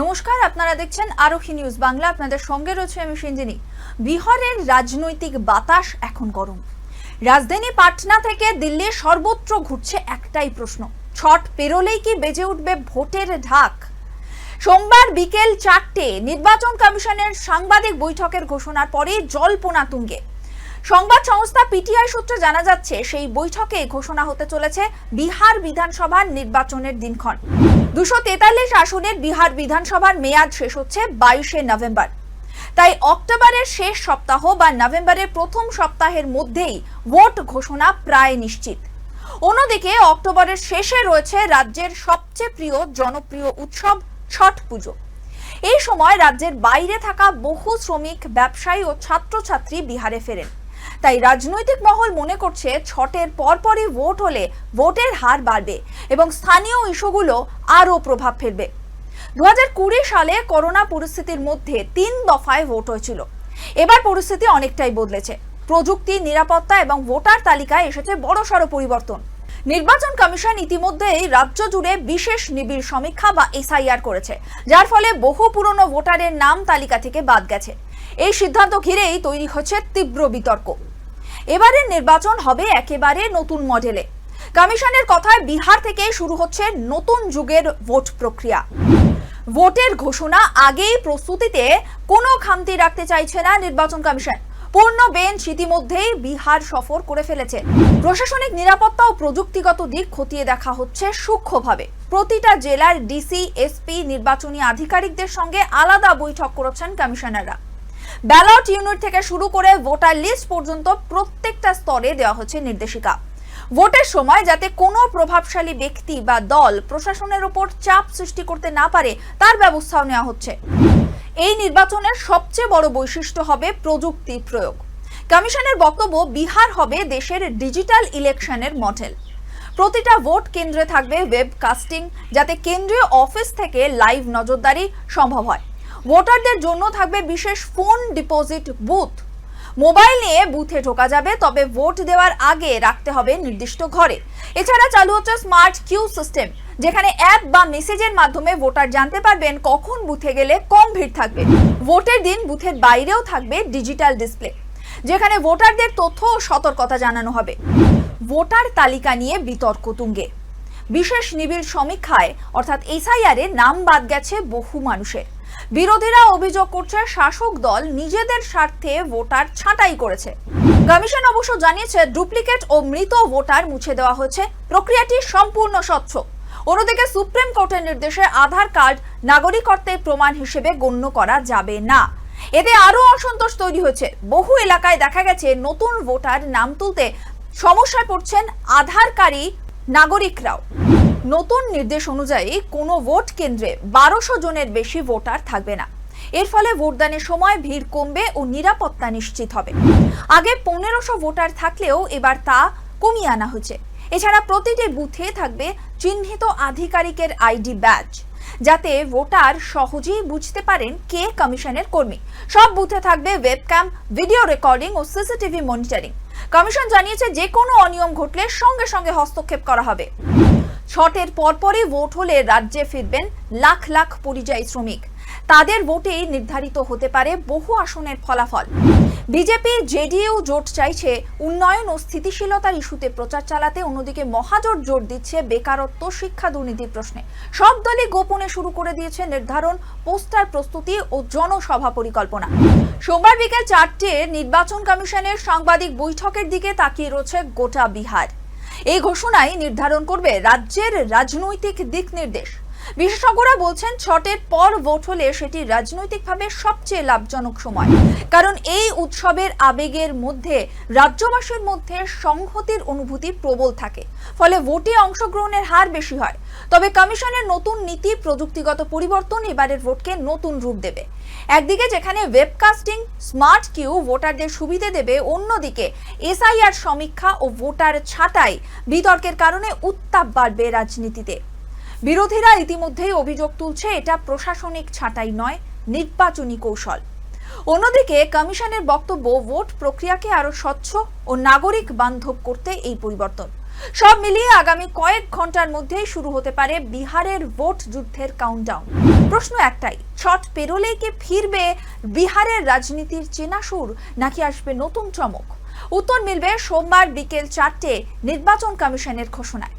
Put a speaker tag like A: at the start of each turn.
A: নমস্কার, আপনারা দেখছেন আরোহী নিউজ বাংলা। আপনাদের সঙ্গে রয়েছে আমি সিঞ্জিনী। বিহারের রাজনৈতিক বাতাস এখন গরম। রাজধানী পাটনা থেকে দিল্লির সর্বত্র ঘুরছে একটাই প্রশ্ন, ছট পেরোলেই কি বেজে উঠবে ভোটের ঢাক? সোমবার বিকেল চারটে নির্বাচন কমিশনের সাংবাদিক বৈঠকের ঘোষণার পরে জল্পনা তুঙ্গে। সংবাদ সংস্থা পিটিআই সূত্রে জানা যাচ্ছে, সেই বৈঠকে ঘোষণা হতে চলেছে বিহার বিধানসভার নির্বাচনের দিনক্ষণ। দুশো তেতাল্লিশ আসনের বিহার বিধানসভার মেয়াদ শেষ হচ্ছে বাইশে নভেম্বর। তাই অক্টোবরের শেষ সপ্তাহ বা নভেম্বরের প্রথম সপ্তাহের মধ্যেই ভোট ঘোষণা প্রায় নিশ্চিত। অন্যদিকে অক্টোবরের শেষে রয়েছে রাজ্যের সবচেয়ে প্রিয় জনপ্রিয় উৎসব ছট পুজো। এই সময় রাজ্যের বাইরে থাকা বহু শ্রমিক, ব্যবসায়ী ও ছাত্রছাত্রী বিহারে ফেরেন। তাই রাজনৈতিক মহল মনে করছে ছটের পরপরই ভোট হলে ভোটের হার বাড়বে এবং স্থানীয় ইস্যুগুলো আরও প্রভাব ফেলবে। দুহাজার কুড়ি সালে করোনা পরিস্থিতির মধ্যে তিন দফায় ভোট হয়েছিল। এবার পরিস্থিতি অনেকটাই বদলেছে। প্রযুক্তি, নিরাপত্তা এবং ভোটার তালিকায় এসেছে বড়সড় পরিবর্তন। নির্বাচন কমিশন ইতিমধ্যেই রাজ্য জুড়ে বিশেষ নিবিড় সমীক্ষা বা এসআইআর করেছে, যার ফলে বহু পুরনো ভোটারের নাম তালিকা থেকে বাদ গেছে। এই সিদ্ধান্ত ঘিরেই তৈরি হচ্ছে তীব্র বিতর্ক। এবারের নির্বাচন হবে একেবারে নতুন মডেলে। কমিশনের কথায় বিহার থেকে শুরু হচ্ছে নতুন যুগের ভোট প্রক্রিয়া। ভোটের ঘোষণা আগেই প্রস্তুতিতে কোনো খামতি রাখতে চাইছে না নির্বাচন কমিশন। পূর্ণ বেঞ্চ ইতিমধ্যেই বিহার সফর করে ফেলেছে। প্রশাসনিক নিরাপত্তা ও প্রযুক্তিগত দিক খতিয়ে দেখা হচ্ছে সূক্ষ্মভাবে। প্রতিটা জেলার ডিসি, এসপি, নির্বাচনী আধিকারিকদের সঙ্গে আলাদা বৈঠক করেছেন কমিশনাররা। ব্যালট ইউনিট থেকে শুরু করে ভোটার লিস্ট পর্যন্ত প্রত্যেকটা স্তরে দেওয়া হচ্ছে নির্দেশিকা। ভোটের সময় যাতে কোনো প্রভাবশালী ব্যক্তি বা দল প্রশাসনের উপর চাপ সৃষ্টি করতে না পারে, তার ব্যবস্থাও নেওয়া হচ্ছে। এই নির্বাচনের সবচেয়ে বড় বৈশিষ্ট্য হবে প্রযুক্তি প্রয়োগ। কমিশনের বক্তব্য, বিহার হবে দেশের ডিজিটাল ইলেকশনের মডেল। প্রতিটা ভোট কেন্দ্রে থাকবে ওয়েবকাস্টিং যাতে কেন্দ্রীয় অফিস থেকে লাইভ নজরদারি সম্ভব হয়। ভোটারদের জন্য থাকবে বিশেষ ফোন ডিপোজিট বুথ। মোবাইল নিয়ে বুথে ঢোকা যাবে, তবে ভোট দেওয়ার আগে রাখতে হবে নির্দিষ্ট ঘরে। এছাড়া চালু হচ্ছে স্মার্ট কিউ সিস্টেম, যেখানে অ্যাপ বা মেসেজের মাধ্যমে ভোটার জানতে পারবেন কখন বুথে গেলে কম ভিড় থাকবে। ভোটের দিন বুথের বাইরেও থাকবে ডিজিটাল ডিসপ্লে, যেখানে ভোটারদের তথ্য ও সতর্কতা জানানো হবে। ভোটার তালিকা নিয়ে বিতর্ক তুঙ্গে। বিশেষ নিবিড় সমীক্ষায়, অর্থাৎ এসআইআর নাম বাদ গেছে বহু মানুষের। বিরোধীরা অভিযোগ করছে শাসক দল নিজেদের স্বার্থে ভোটার ছাঁটাই করেছে। কমিশন অবশ্য জানিয়েছে, ডুপ্লিকেট ও মৃত ভোটার মুছে দেওয়া হয়েছে। প্রক্রিয়াটি সম্পূর্ণ স্বচ্ছ। অন্যদিকে সুপ্রিম কোর্টের নির্দেশে আধার কার্ড নাগরিকত্বের প্রমাণ হিসেবে গণ্য করা যাবে না। এতে আরও অসন্তোষ তৈরি হয়েছে। বহু এলাকায় দেখা গেছে, নতুন ভোটার নাম তুলতে সমস্যায় পড়ছেন আধারকারী নাগরিকরাও। নতুন নির্দেশ অনুযায়ী কোনো ভোট কেন্দ্রে বারোশো জনের বেশি ভোটার থাকবে না। এর ফলে ভোটদানের সময় ভিড় কমবে ও নিরাপত্তা নিশ্চিত হবে। আগে পনেরোশো ভোটার থাকলেও এবার তা কমিয়ে আনা হয়েছে। এছাড়া প্রতিটি বুথে থাকবে চিহ্নিত আধিকারিকের আইডি ব্যাচ, যাতে ভোটার সহজেই বুঝতে পারেন কে কমিশনের কর্মী। সব বুথে থাকবে ওয়েবক্যাম, ভিডিও রেকর্ডিং ও সিসিটিভি মনিটরিং। কমিশন জানিয়েছে যে কোনো অনিয়ম ঘটলে সঙ্গে সঙ্গে হস্তক্ষেপ করা হবে। ছটের পরপরই ভোট হলে রাজ্যে ফিরবেন লাখ লাখ পরিযায়ী শ্রমিক। তাদের ভোটেই নির্ধারিত হতে পারে বহু আসনের ফলাফল। বিজেপি জেডিইউ জোট চাইছে উন্নয়ন ও স্থিতিশীলতার ইস্যুতে প্রচার চালাতে, অন্যদিকে মহাজোট জোট দিচ্ছে বেকারত্ব, শিক্ষা দুর্নীতির প্রশ্নে। সব দলই গোপনে শুরু করে দিয়েছে নির্ধারণ, পোস্টার প্রস্তুতি ও জনসভা পরিকল্পনা। সোমবার বিকেল চারটে নির্বাচন কমিশনের সাংবাদিক বৈঠকের দিকে তাকিয়ে রয়েছে গোটা বিহার। এই ঘোষণাই নির্ধারণ করবে রাজ্যের রাজনৈতিক দিক নির্দেশ। বিশেষজ্ঞরা বলছেন ছটের পর ভোট হলে সেটি রাজনৈতিকভাবে সবচেয়ে লাভজনক সময়। কারণ এই উৎসবের আবেগের মধ্যে, রাজ্যবাসীর মধ্যে সংহতির অনুভূতি প্রবল থাকে। ফলে ভোটে অংশগ্রহণের হার বেশি হয়। তবে কমিশনের নতুন নীতি প্রযুক্তিগত পরিবর্তন এবারের ভোটকে নতুন রূপ দেবে। একদিকে যেখানে ওয়েবকাস্টিং, স্মার্ট কিউ ভোটারদের সুবিধে দেবে, অন্যদিকে এসআইআর সমীক্ষা ও ভোটার ছাঁটাই বিতর্কের কারণে উত্তাপ বাড়বে রাজনীতিতে। বিরোধীরা ইতিমধ্যেই অভিযোগ তুলছে, এটা প্রশাসনিক ছাঁটাই নয়, নির্বাচনী কৌশল। অন্যদিকে কমিশনের বক্তব্য, ভোট প্রক্রিয়াকে আরও স্বচ্ছ ও নাগরিক বান্ধব করতে এই পরিবর্তন। সব মিলিয়ে আগামী কয়েক ঘণ্টার মধ্যেই শুরু হতে পারে বিহারের ভোট যুদ্ধের কাউন্টডাউন প্রশ্ন একটাই, ছট পেরোলেই কি ফিরবে বিহারের রাজনীতির চেনা সুর নাকি আসবে নতুন চমক? উত্তর মিলবে সোমবার বিকেল চারটে নির্বাচন কমিশনের ঘোষণায়।